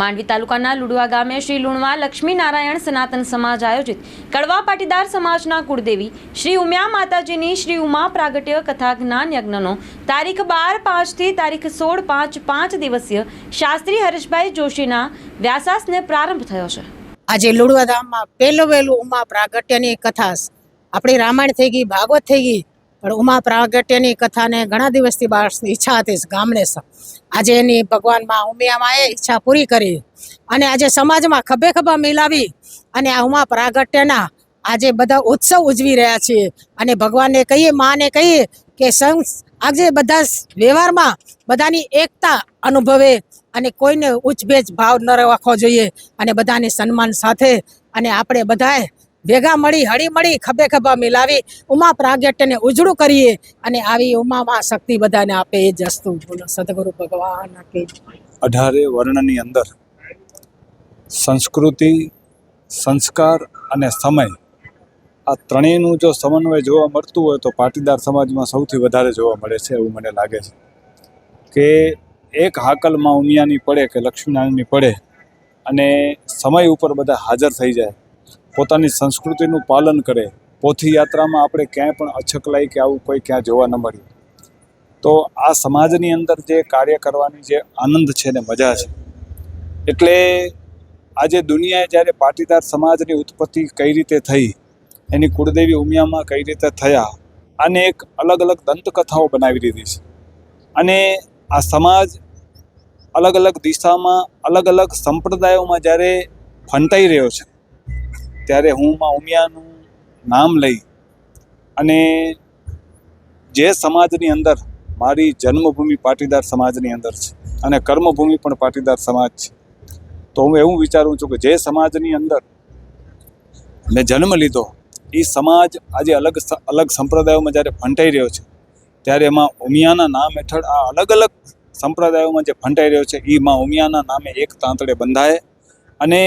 માંડવી તાલુકાના લુડવા ગામે શ્રી લુણવા લક્ષ્મીનારાયણ સનાતન સમાજ આયોજિત કડવા પાટીદાર સમાજના કુળદેવી શ્રી ઉમિયા માતાજીની શ્રી ઉમા પ્રાગટ્ય કથા જ્ઞાન યજ્ઞનો તારીખ બાર પાંચથી તારીખ સોળ પાંચ પાંચ દિવસીય શાસ્ત્રી હરેશભાઈ જોશીના વ્યાસાસને પ્રારંભ થયો છે. આજે લુડવા ધામમાં પહેલું વહેલું ઉમા પ્રાગટ્યની કથા આપણી રામાયણ થઈ ગઈ, ભાગવત થઈ ગઈ પણ ઉમા પ્રાગટ્યની કથાને ઘણા દિવસથી બાળકની ઈચ્છા હતી ગામને આજે એની ભગવાનમાં ઉમિયામાં એ ઈચ્છા પૂરી કરી. અને આજે સમાજમાં ખભે ખભા મિલાવી અને આ ઉમા પ્રાગટ્યના આજે બધા ઉત્સવ ઉજવી રહ્યા છીએ. અને ભગવાનને કહીએ, માને કહીએ કે સંગ, આજે બધા વ્યવહારમાં બધાની એકતા અનુભવે અને કોઈને ઉચ્ચભેજ ભાવ ન રાખવો જોઈએ. અને બધાની સન્માન સાથે અને આપણે બધાએ ભેગા મળી, હળી મળી, ખભે ખભા મિલાવી, ઉમા પ્રાગટ્યને ઉજળું કરીએ અને આવી ઉમામાં શક્તિ બધાને આપે એ જ બોલો, સદગુરુ ભગવાન કે અઢારે વર્ણની અંદર સંસ્કૃતિ, સંસ્કાર અને સમય આ ત્રણેયનું જો સમન્વય જોવા મળતું હોય તો પાટીદાર સમાજમાં સૌથી વધારે જોવા મળે છે એવું મને લાગે છે. કે એક હાકલમાં ઉમિયાની પડે કે લક્ષ્મીનારાયણની પડે અને સમય ઉપર બધા હાજર થઈ જાય. પોતાની સંસ્કૃતિનું પાલન કરે, પોથી યાત્રામાં આપણે ક્યાંય પણ અછકલાઈ કે આવું કોઈ ક્યાં જોવા ન મળ્યું. તો આ સમાજની અંદર જે કાર્ય કરવાની જે આનંદ છે ને મજા છે. એટલે આજે દુનિયાએ જ્યારે પાટીદાર સમાજની ઉત્પત્તિ કઈ રીતે થઈ, એની કુળદેવી ઉમિયામાં કઈ રીતે થયા અને એક અલગ અલગ દંતકથાઓ બનાવી દીધી છે. અને આ સમાજ અલગ અલગ દિશામાં અલગ અલગ સંપ્રદાયોમાં જ્યારે ફંટાઈ રહ્યો છે ત્યારે હું માં ઉમિયાનું નામ લઈ અને જે સમાજની અંદર મારી જન્મભૂમિ પાટીદાર સમાજની અંદર છે અને કર્મભૂમિ પણ પાટીદાર સમાજ છે. તો હું એવું વિચારું છું કે જે સમાજની અંદર મેં જન્મ લીધો એ સમાજ આજે અલગ અલગ સંપ્રદાયોમાં જ્યારે ફંટાઈ રહ્યો છે, ત્યારે એમાં ઉમિયાના નામ હેઠળ આ અલગ અલગ સંપ્રદાયોમાં જે ફંટાઈ રહ્યો છે એ માં ઉમિયાના નામે એક તાંતડે બંધાય અને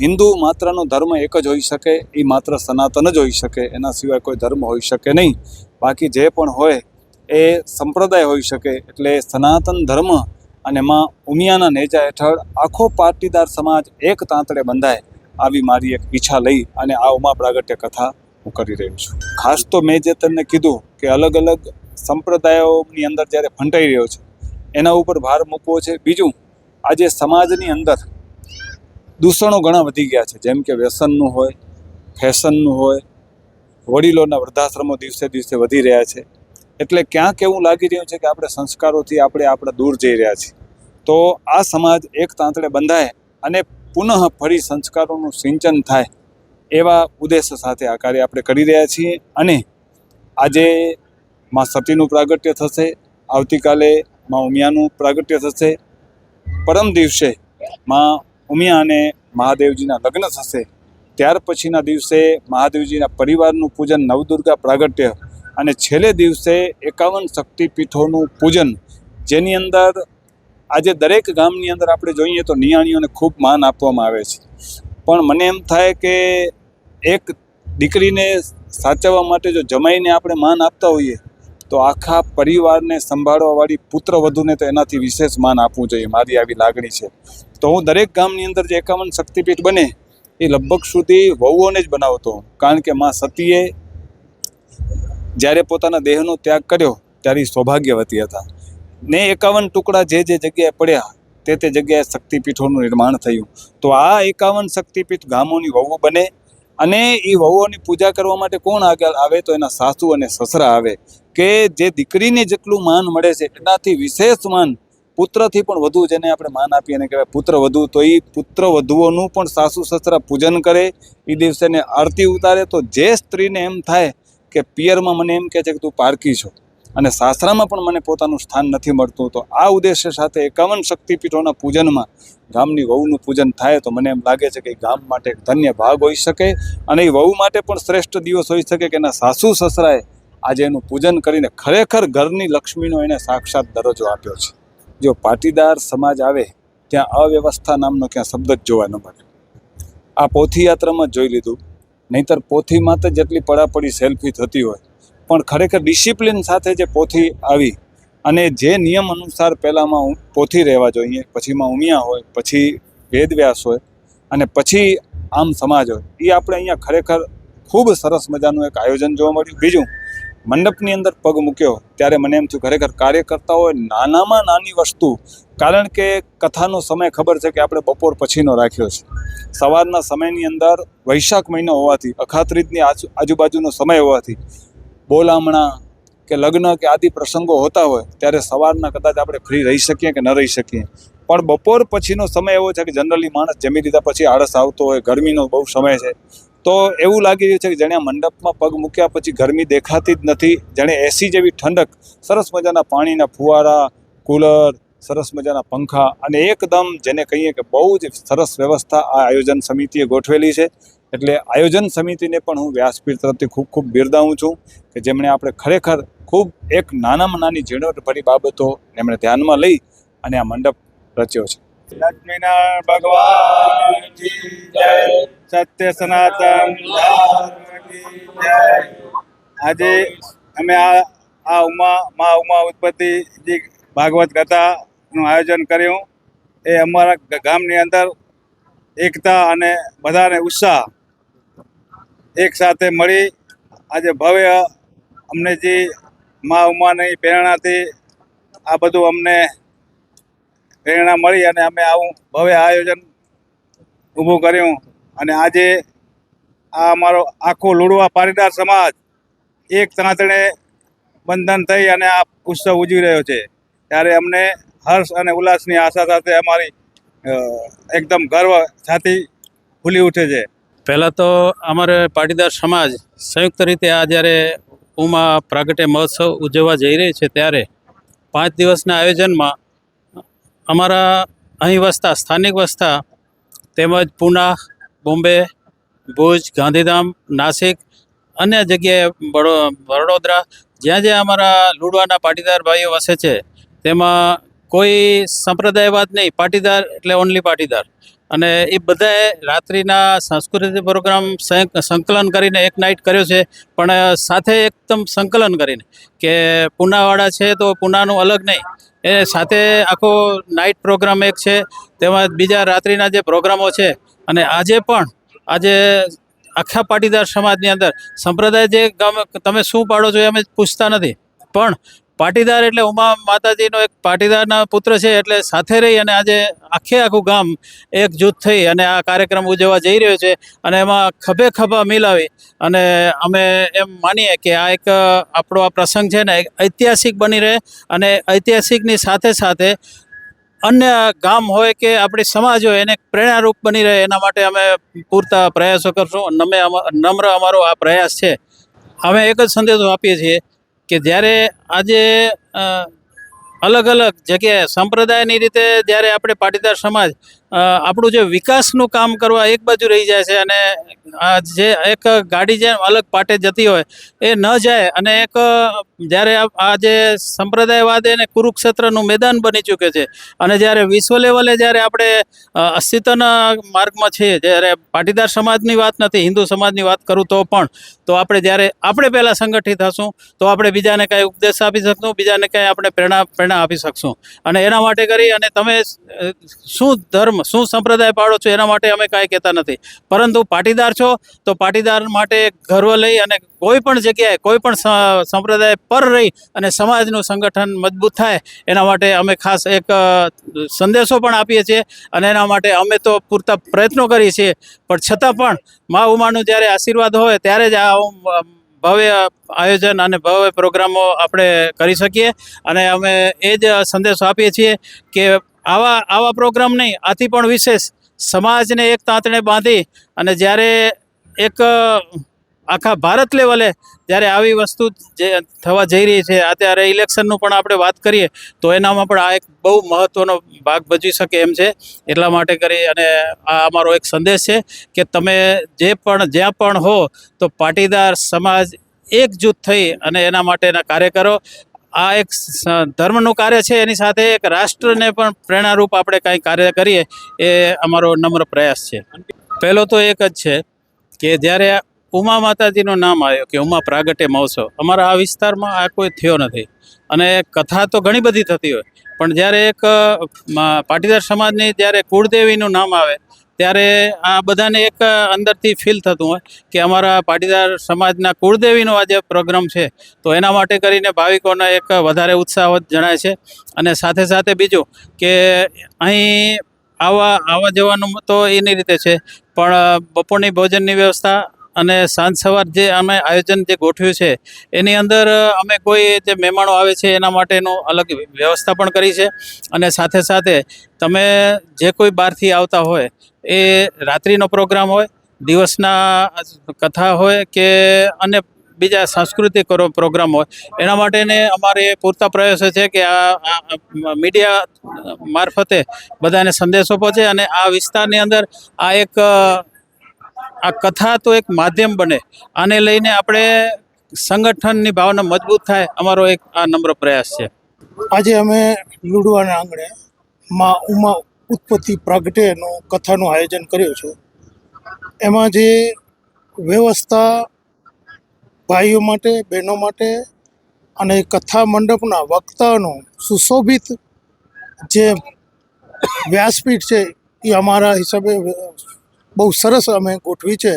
હિન્દુ માત્રનો ધર્મ એક જ હોઈ શકે, એ માત્ર સનાતન જ હોઈ શકે, એના સિવાય કોઈ ધર્મ હોઈ શકે નહીં. બાકી જે પણ હોય, એ સંપ્રદાય હોઈ શકે, એટલે સનાતન ધર્મ અને માં ઉમિયાના નેજા હેઠળ આખો પાટીદાર સમાજ એક તાંતડે બંધાય, આવી મારી એક ઈચ્છા લઈ અને આ ઉમા પ્રાગટ્ય કથા હું કરી રહ્યો છું. ખાસ તો મેં જે તમને કીધું કે અલગ અલગ સંપ્રદાયોની અંદર જ્યારે ફંટાઈ રહ્યો છે, એના ઉપર ભાર મૂકવો છે. બીજું, આજે સમાજની અંદર દૂષણો ઘણા વધી ગયા છે. જેમ કે વ્યસનનું હોય, ફેશનનું હોય, વડીલોના વૃદ્ધાશ્રમો દિવસે દિવસે વધી રહ્યા છે. એટલે ક્યાંક એવું લાગી રહ્યું છે કે આપણે સંસ્કારોથી આપણે આપણે દૂર જઈ રહ્યા છીએ. તો આ સમાજ એક તાંતડે બંધાય અને પુનઃ ફરી સંસ્કારોનું સિંચન થાય એવા ઉદ્દેશ સાથે આ કાર્ય આપણે કરી રહ્યા છીએ. અને આજે માં સતીનું પ્રાગટ્ય થશે, આવતીકાલે માં ઉમિયાનું પ્રાગટ્ય થશે. પરમ દિવસે માં ઉમિયા અને મહાદેવજીના લગ્ન થશે, ત્યાર પછીના દિવસે મહાદેવજીના પરિવારનું પૂજન નવદુર્ગા પ્રાગટ્ય અને છેલ્લે દિવસે એકાવન શક્તિપીઠોનું પૂજન, જેની અંદર આજે દરેક ગામની અંદર આપણે જોઈએ તો નિયાણીઓને ખૂબ માન આપવામાં આવે છે. પણ મને એમ થાય કે એક દીકરીને સાચવવા માટે જો જમાઈને આપણે માન આપતા હોઈએ, તો આખા પરિવારને સંભાળવાવાળી પુત્ર વધુને તો એનાથી વિશેષ માન આપવું જોઈએ, મારી આવી લાગણી છે. તો હું દરેક ગામની અંદર જે એકાવન શક્તિપીઠ બને, એ લગભગ સુધી વહુઓને જ બનાવતો કારણ કે માં સતીએ જ્યારે પોતાના દેહનો ત્યાગ કર્યો, ત્યારે સૌભાગ્યવતી હતા. ને એકાવન ટુકડા જે જે જગ્યાએ પડ્યા, તે તે જગ્યાએ શક્તિપીઠોનું નિર્માણ થયું. તો આ એકાવન શક્તિપીઠ ગામોની વહુ બને અને એ વહુઓની પૂજા કરવા માટે કોણ આગળ આવે? તો એના સાસુ અને સસરા આવે. કે જે દીકરીને જેટલું માન મળે છે, એનાથી વિશેષ માન પુત્રથી પણ વધુ જેને આપણે માન આપીએ એને કહેવાય પુત્ર વધુ. તો એ પુત્ર વધુઓનું પણ સાસુ સસરા પૂજન કરે. એ દિવસે એને આરતી ઉતારે. તો જે સ્ત્રીને એમ થાય કે પિયરમાં મને એમ કહે છે કે તું પારકી છો અને સાસરામાં પણ મને પોતાનું સ્થાન નથી મળતું, તો આ ઉદ્દેશ્ય સાથે એકાવન શક્તિપીઠોના પૂજનમાં ગામની વહુનું પૂજન થાય, તો મને એમ લાગે છે કે ગામ માટે ધન્ય ભાગ હોઈ શકે અને એ વહુ માટે પણ શ્રેષ્ઠ દિવસ હોઈ શકે કે એના સાસુ સસરાએ આજે એનું પૂજન કરીને ખરેખર ઘરની લક્ષ્મીનો એને સાક્ષાત દરજ્જો આપ્યો છે. જો પાટીદાર સમાજ આવે, ત્યાં અવ્યવસ્થા નામનો ક્યાં શબ્દ જ જોવા ન મળે. આ પોથીયાત્રામાં જોઈ લીધું. નહીતર પોથીમાં તો જેટલી પડાપડી સેલ્ફી થતી હોય, પણ ખરેખર ડિસિપ્લિન સાથે જે પોથી આવી અને જે નિયમ અનુસાર પહેલાંમાં પોથી રહેવા જોઈએ, પછીમાં ઉમિયા હોય, પછી વેદવ્યાસ હોય અને પછી આમ સમાજ હોય એ આપણે અહીંયા ખરેખર ખૂબ સરસ મજાનું એક આયોજન જોવા મળ્યું. બીજું મંડપની અંદર પગ મૂક્યો ત્યારે મને એમ થયું, ખરેખર કાર્યકર્તાઓએ નાનામાં નાની વસ્તુ. કારણ કે કથાનો સમય ખબર છે કે આપણે બપોર પછીનો રાખ્યો છે. સવારના સમયની અંદર વૈશાખ મહિનો હોવાથી, અખાત્રીજની આજુ, આજુબાજુનો સમય હોવાથી, બોલામણા કે લગ્ન કે આદિ પ્રસંગો હોતા હોય, ત્યારે સવારના કદાચ આપણે ફ્રી રહી શકીએ કે ન રહી શકીએ. પણ બપોર પછીનો સમય એવો છે કે જનરલી માણસ જમી લીધા પછી આળસ આવતો હોય, ગરમીનો બહુ સમય છે. તો એવું લાગી રહ્યું છે કે જેણે મંડપમાં પગ મૂક્યા પછી ગરમી દેખાતી જ નથી. જેણે એસી જેવી ઠંડક, સરસ મજાના પાણીના ફુવારા, કુલર, સરસ મજાના પંખા અને એકદમ જેને કહીએ કે બહુ જ સરસ વ્યવસ્થા આ આયોજન સમિતિએ ગોઠવેલી છે. એટલે આયોજન સમિતિને પણ હું વ્યાસપીઠ તરફથી ખૂબ ખૂબ બિરદાવું છું કે જેમણે આપણે ખરેખર ખૂબ એક નાનામાં નાની ઝીણવટભરી બાબતો એમણે ધ્યાનમાં લઈ અને આ મંડપ રચ્યો છે. લક્ષ્મીનારાયણ ભગવાન સત્ય સનાતન આજે અમે આ આ ઉમા મા ઉમા ઉત્પત્તિ જે ભાગવત કથાનું આયોજન કર્યું, એ અમારા ગામની અંદર એકતા અને બધાને ઉત્સાહ એક સાથે મળી આજે ભવ્ય અમને જે મા ઉમાની પ્રેરણાથી આ બધું અમને પ્રેરણા મળી અને અમે આવું ભવ્ય આયોજન ઊભું કર્યું. અને આજે આ અમારો આખો લુડવા પાટીદાર સમાજ એક તાંતણે બંધન થઈ અને આ ઉત્સવ ઉજવી રહ્યો છે. ત્યારે અમને હર્ષ અને ઉલ્લાસની આશા સાથે અમારી એકદમ ગર્વ છાતી ખુલી ઉઠે છે. પહેલાં તો અમારે પાટીદાર સમાજ સંયુક્ત રીતે આ જ્યારે ઉમા પ્રાગટ્ય મહોત્સવ ઉજવવા જઈ રહી છે ત્યારે પાંચ દિવસના આયોજનમાં અમારા અહીં વસતા, સ્થાનિક વસતા તેમજ પૂના બોમ્બે, ભુજ, ગાંધીધામ, નાસિક, અન્ય જગ્યાએ વડોદરા, જ્યાં જ્યાં અમારા લુડવાના પાટીદાર ભાઈઓ વસે છે, તેમાં કોઈ સંપ્રદાયવાદ નહીં, પાટીદાર એટલે ઓનલી પાટીદાર. અને એ બધાએ રાત્રિના સાંસ્કૃતિક પ્રોગ્રામ સંક- સંકલન કરીને એક નાઇટ કર્યો છે, પણ સાથે એકદમ સંકલન કરીને કે પૂનાવાળા છે તો પૂનાનું અલગ નહીં. એ સાથે આખો નાઇટ પ્રોગ્રામ એક છે તેમજ બીજા રાત્રિના જે પ્રોગ્રામો છે અને આજે પણ, આજે આખા પાટીદાર સમાજની અંદર, સંપ્રદાય જે ગામ, તમે શું પાડો છો એ અમે પૂછતા નથી. પણ પાટીદાર એટલે ઉમા માતાજીનો એક પાટીદારના પુત્ર છે એટલે સાથે રહી અને આજે આખે આખું ગામ એક જૂથ થઈ અને આ કાર્યક્રમ ઉજવવા જઈ રહ્યો છે અને એમાં ખભે ખભા મિલાવી અને અમે એમ માનીએ કે આ એક, આપણો આ પ્રસંગ છે ને ઐતિહાસિક બની રહે અને ઐતિહાસિકની સાથે સાથે અન્ય ગામ હોય કે આપણી સમાજ હોય એને પ્રેરણારૂપ બની રહે એના માટે અમે પૂરતા પ્રયાસો કરશું. નમે નમ્ર અમારો આ પ્રયાસ છે. અમે એક જ સંદેશો આપીએ છીએ કે જ્યારે આજે અલગ અલગ જગ્યાએ, સંપ્રદાયની રીતે જ્યારે આપણે પાટીદાર સમાજ આપણું જે વિકાસનું કામ કરવા એક બાજુ રહી જાય છે અને જે એક ગાડી જે અલગ પાટે જતી હોય એ ન જાય અને એક જ્યારે આ જે સંપ્રદાયવાદ એને કુરુક્ષેત્રનું મેદાન બની ચૂક્યું છે અને જ્યારે વિશ્વ લેવલે જ્યારે આપણે અસ્તિત્વના માર્ગમાં છીએ, જ્યારે પાટીદાર સમાજની વાત નથી, હિન્દુ સમાજની વાત કરું તો પણ, તો આપણે જ્યારે આપણે પહેલાં સંગઠિત હશું, તો આપણે બીજાને કાંઈ ઉપદેશ આપી શકશું, બીજાને કાંઈ આપણે પ્રેરણા પ્રેરણા આપી શકશું. અને એના માટે કરી અને તમે શું ધર્મ શું સંપ્રદાય પાડો છો એના માટે અમે કાંઈ કહેતા નથી. પરંતુ પાટીદાર છો, તો પાટીદાર માટે ગર્વ લઈ અને કોઈ પણ જગ્યાએ કોઈ પણ સંપ્રદાય પર રહી અને સમાજનું સંગઠન મજબૂત થાય, એના માટે અમે ખાસ એક સંદેશો પણ આપીએ છીએ અને એના માટે અમે તો પૂરતા પ્રયત્નો કરીએ છીએ. પણ છતાં પણ મા ઉમાનું જ્યારે આશીર્વાદ હોય, ત્યારે જ આ ભવ્ય આયોજન અને ભવ્ય પ્રોગ્રામો આપણે કરી શકીએ. અને અમે એ જ સંદેશો આપીએ છીએ કે આવા આવા પ્રોગ્રામ નહીં. આથી પણ વિશેષ સમાજને એક તાંતણે બાંધી અને જ્યારે એક આખા ભારત લેવલે જ્યારે આવી વસ્તુ જે થવા જઈ રહી છે અત્યારે ઇલેક્શનનું પણ આપણે વાત કરીએ, તો એનામાં પણ આ એક બહુ મહત્ત્વનો ભાગ ભજવી શકે એમ છે. એટલા માટે કરી અને આ અમારો એક સંદેશ છે કે તમે જે પણ, જ્યાં પણ હો, તો પાટીદાર સમાજ એકજૂથ થઈ અને એના માટેના કાર્ય કરો. આ એક ધર્મનું કાર્ય છે, એની સાથે એક રાષ્ટ્રને પણ પ્રેરણારૂપ આપણે કાંઈ કાર્ય કરીએ, એ અમારો નમ્ર પ્રયાસ છે. પહેલો તો એક જ છે કે જ્યારે ઉમા માતાજીનું નામ આવ્યું કે ઉમા પ્રાગટ્ય મહોત્સવ, અમારા આ વિસ્તારમાં આ કોઈ થયો નથી. અને કથા તો ઘણી બધી થતી હોય, પણ જ્યારે એક પાટીદાર સમાજની જ્યારે કુળદેવીનું નામ આવે ત્યારે આ બધાને એક અંદરથી ફીલ થતું હોય કે અમારા પાટીદાર સમાજના કુળદેવીનો આજે પ્રોગ્રામ છે. તો એના માટે કરીને ભાવિકોને એક વધારે ઉત્સાહ જણાય છે. અને સાથે સાથે બીજું કે અહીં આવા આવવા જવાનું તો એની રીતે છે. પણ બપોરની ભોજનની વ્યવસ્થા અને સાંજ સવાર જે અમે આયોજન જે ગોઠવ્યું છે, એની અંદર અમે કોઈ જે મહેમાનો આવે છે એના માટેનું અલગ વ્યવસ્થા પણ કરી છે. અને સાથે સાથે તમે જે કોઈ બહારથી આવતા હોય એ રાત્રિનો પ્રોગ્રામ હોય, દિવસના કથા હોય કે અને બીજા સાંસ્કૃતિક પ્રોગ્રામ હોય, એના માટેને અમારે પૂરતા પ્રયાસો છે કે આ મીડિયા મારફતે બધાને સંદેશો પહોંચે અને આ વિસ્તારની અંદર આ એક, આ કથા તો એક માધ્યમ બને. આને લઈને આપણે સંગઠનની ભાવના મજબૂત થાય, અમારો એક આ નમ્ર પ્રયાસ છે. આજે અમે લુડવાના આંગણે માં ઉમા ઉત્પત્તિ પ્રાગટ્યનું કથાનું આયોજન કર્યું છે. એમાં જે વ્યવસ્થા ભાઈઓ માટે, બહેનો માટે અને કથા મંડપના વક્તાનું સુશોભિત જે વ્યાસપીઠ છે, એ અમારા હિસાબે બહુ સરસ અમે ગોઠવી છે.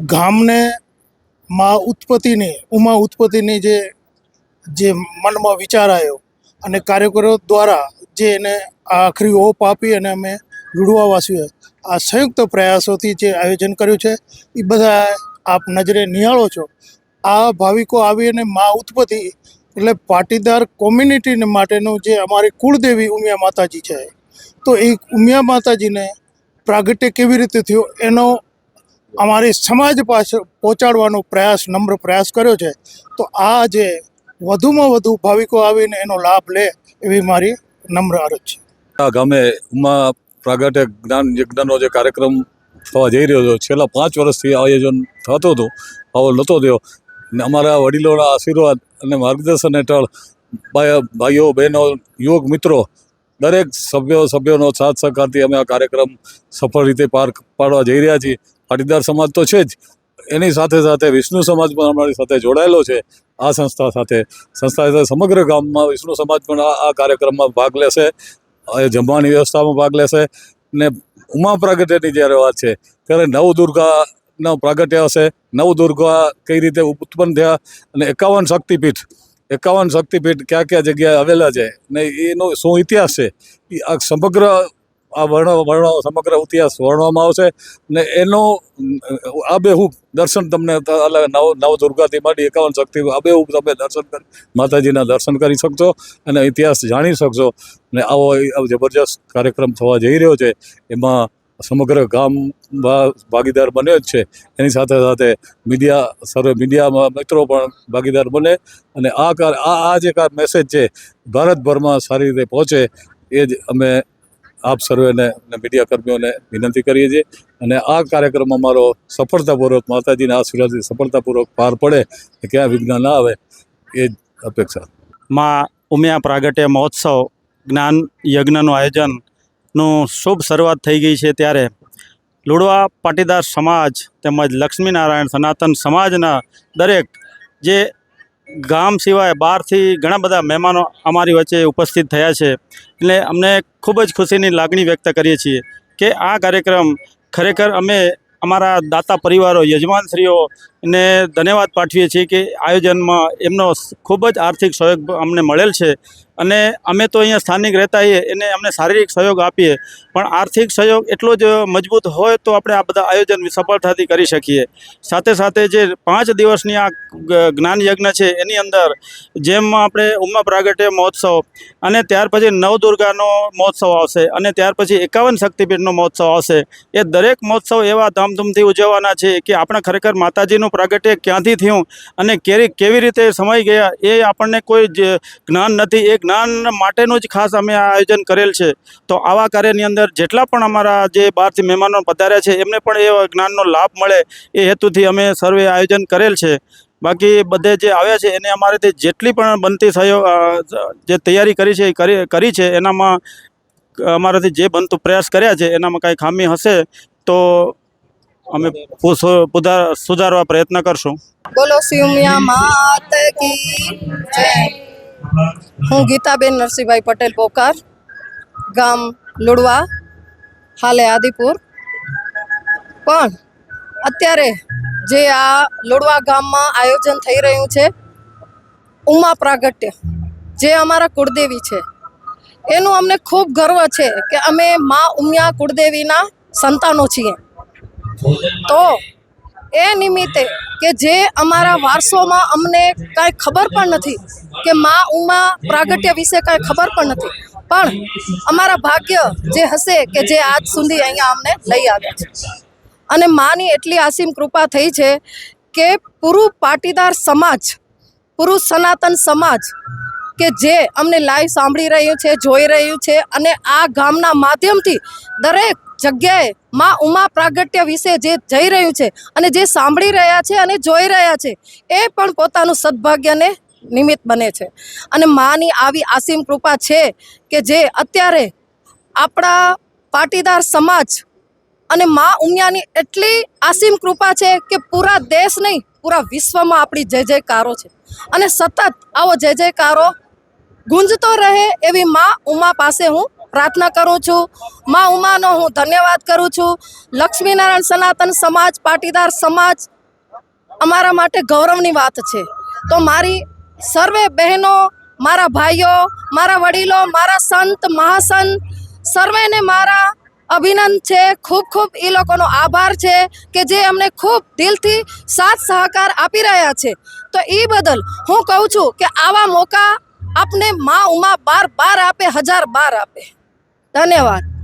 ગામને માં ઉત્પત્તિની, ઉમા ઉત્પત્તિની જે જે મનમાં વિચાર આવ્યો અને કાર્યકરો દ્વારા જે એને આખરી ઓપ આપી અને અમે લુડવાવાસીઓએ આ સંયુક્ત પ્રયાસોથી જે આયોજન કર્યું છે, એ બધા આપ નજરે નિહાળો છો. આ ભાવિકો આવી અને મા ઉત્પત્તિ એટલે પાટીદાર કોમ્યુનિટીને માટેનું જે અમારી કુળદેવી ઉમિયા માતાજી છે, તો એ ઉમિયા માતાજીને પ્રાગટ્ય કેવી રીતે થયો એનો અમારી સમાજ પાસે પહોંચાડવાનો પ્રયાસ, નમ્ર પ્રયાસ કર્યો છે. તો આ જે વધુમાં વધુ ભાવિકો આવીને એનો લાભ લે એવી મારી નમ્ર અરજ છે. આ ગામે ઉમા પ્રાગટ્ય જ્ઞાન યજ્ઞનો જે કાર્યક્રમ થવા જઈ રહ્યો હતો, છેલ્લા પાંચ વર્ષથી આયોજન થતું હતું, આવો નહોતો થયો. ને અમારા વડીલોના આશીર્વાદ અને માર્ગદર્શન હેઠળ ભાઈ- ભાઈઓ, બહેનો, યુવક, મિત્રો, દરેક સભ્યો, સભ્યોનો સાથ સહકારથી અમે આ કાર્યક્રમ સફળ રીતે પાર પાડવા જઈ રહ્યા છીએ. પાટીદાર સમાજ તો છે જ એની સાથે સાથે વિષ્ણુ સમાજ પણ અમારી સાથે જોડાયેલો છે. આ સંસ્થા સાથે સંસ્થા સાથે સમગ્ર ગામમાં વિષ્ણુ સમાજ પણ આ આ કાર્યક્રમમાં ભાગ લેશે. જમવાની વ્યવસ્થામાં ભાગ લેશે. ને ઉમા પ્રાગટ્યની જ્યારે વાત છે, ત્યારે નવદુર્ગાનો પ્રાગટ્ય હશે. નવદુર્ગા કઈ રીતે ઉત્પન્ન થયા અને એકાવન શક્તિપીઠ એકાવન શક્તિપીઠ ક્યાં ક્યાં જગ્યાએ આવેલા છે ને એનો શું ઇતિહાસ છે? એ આ સમગ્ર, આ વર્ણ, વર્ણો, સમગ્ર ઇતિહાસ વર્ણવામાં આવશે. ને એનો આબેહૂબ દર્શન તમને અલગ નવ નવદુર્ગાથી માંડી એકાવન શક્તિ આબેહૂબ તમે દર્શન કરી માતાજીના દર્શન કરી શકશો અને ઇતિહાસ જાણી શકશો. ને આવો જબરજસ્ત કાર્યક્રમ થવા જઈ રહ્યો છે. એમાં સમગ્ર ગામ ભાગીદાર બન્યો જ છે. એની સાથે સાથે મીડિયા સર્વે મીડિયામાં મિત્રો પણ ભાગીદાર બને અને આ કાર આ આ જે મેસેજ છે, ભારતભરમાં સારી રીતે પહોંચે એ જ અમે આપ સર્વેને અને મીડિયા કર્મીઓને વિનંતી કરીએ છીએ. અને આ કાર્યક્રમ અમારો સફળતાપૂર્વક માતાજીના આશીર્વાદથી સફળતાપૂર્વક પાર પડે કે ક્યાં વિઘ્ન ના આવે એ જ અપેક્ષા. માં ઉમિયા પ્રાગટ્ય મહોત્સવ જ્ઞાન યજ્ઞનું આયોજનનું શુભ શરૂઆત થઈ ગઈ છે ત્યારે લુડવા પાટીદાર સમાજ તેમજ લક્ષ્મીનારાયણ સનાતન સમાજના દરેક જે ગામ સિવાય બહારથી ઘણા બધા મહેમાનો અમારી વચ્ચે ઉપસ્થિત થયા છે. એટલે અમને ખૂબ જ ખુશીની લાગણી વ્યક્ત કરીએ છીએ કે આ કાર્યક્રમ ખરેખર અમે અમારા દાતા પરિવારો યજમાનશ્રીઓને ધન્યવાદ પાઠવીએ છીએ કે આયોજનમાં એમનો ખૂબ જ આર્થિક સહયોગ અમને મળેલ છે. અને અમે તો અહીંયા સ્થાનિક રહેતા હોઈએ, એને અમને શારીરિક સહયોગ આપીએ. પણ આર્થિક સહયોગ એટલો જ મજબૂત હોય તો આપણે આ બધા આયોજન સફળતાથી કરી શકીએ. સાથે સાથે જે પાંચ દિવસની આ જ્ઞાન યજ્ઞ છે, એની અંદર જેમ આપણે ઉમા પ્રાગટ્ય મહોત્સવ અને ત્યાર પછી નવદુર્ગાનો મહોત્સવ આવશે અને ત્યાર પછી એકાવન શક્તિપીઠનો મહોત્સવ આવશે. એ દરેક મહોત્સવ એવા ધામધૂમથી ઉજવવાના છે કે આપણે ખરેખર માતાજીનું પ્રાગટ્ય ક્યાંથી થયું અને કેવી કેવી રીતે સમાઈ ગયા એ આપણને કોઈ જ જ્ઞાન નથી, એ જ્ઞાન માટેનું જ ખાસ અમે આ આયોજન કરેલ છે. તો આવા કાર્યની અંદર જેટલા પણ અમારા જે બહારથી મહેમાનો પધાર્યા છે, એમને પણ એ જ્ઞાનનો લાભ મળે એ હેતુથી અમે સર્વે આયોજન કરેલ છે. બાકી બધે જે આવ્યા છે, એને અમારેથી જેટલી પણ બનતી સહયોગ જે તૈયારી કરી છે, એ કરી છે, એનામાં અમારાથી જે બનતું પ્રયાસ કર્યા છે, એનામાં કાંઈ ખામી હશે તો અમે સુધારવા પ્રયત્ન કરશું. બોલો સિમયા માત કી જય. હું ગીતાબેન નરસિંહભાઈ પટેલ પોકાર, ગામ લુડવા, હાલે આદિપુર. પણ અત્યારે જે આ લુડવા ગામમાં આયોજન થઈ રહ્યું છે, ઉમા પ્રાગટ્ય, જે અમારા કુળદેવી છે. એનું અમને ખૂબ ગર્વ છે કે અમે મા ઉમિયા કુળદેવીના સંતાનો છીએ. તો એ નિમિત્તે કે જે અમારા વારસોમાં અમને કાંઈ ખબર પણ નથી કે મા ઉમા પ્રાગટ્ય વિશે કાંઈ ખબર પણ નથી. પણ અમારા ભાગ્ય જે હશે કે જે આજ સુધી અહીંયા અમને લઈ આવ્યા છે. અને માની એટલી આસીમ કૃપા થઈ છે કે પૂરું પાટીદાર સમાજ પૂરું સનાતન સમાજ કે જે અમને લાઈવ સાંભળી રહ્યું છે, જોઈ રહ્યું છે અને આ ગામના માધ્યમથી દરેક જગ્યાએ માં ઉમા પ્રાગટ્ય વિશે જે જઈ રહ્યું છે અને જે સાંભળી રહ્યા છે અને જોઈ રહ્યા છે, એ પણ પોતાનું સદભાગ્યને નિમિત્ત બને છે. અને માની આવી આસીમ કૃપા છે કે જે અત્યારે આપણા પાટીદાર સમાજ અને મા ઉમિયાની એટલી આસીમ કૃપા છે કે પૂરા દેશ નહીં, પૂરા વિશ્વમાં આપણી જય જયકારો છે. અને સતત આવો જય જયકારો ગુંજતો રહે એવી મા ઉમા પાસે હું પ્રાર્થના કરું છું. મા ઉમાનો હું ધન્યવાદ કરું છું. લક્ષ્મીનારાયણ સનાતન સમાજ, પાટીદાર સમાજ અમારા માટે ગૌરવની વાત છે. તો મારી સર્વે બહેનો, મારા ભાઈઓ, મારા વડીલો, મારા સંત, મહાસંત, સર્વેને મારા અભિનંદન છે. ખૂબ ખૂબ એ લોકોનો આભાર છે કે જે અમને ખૂબ દિલથી સાથ સહકાર આપી રહ્યા છે. તો એ બદલ હું કહું છું કે આવા મોકા આપને મા ઉમા બાર બાર આપે હજાર બાર આપે. ધન્યવાદ.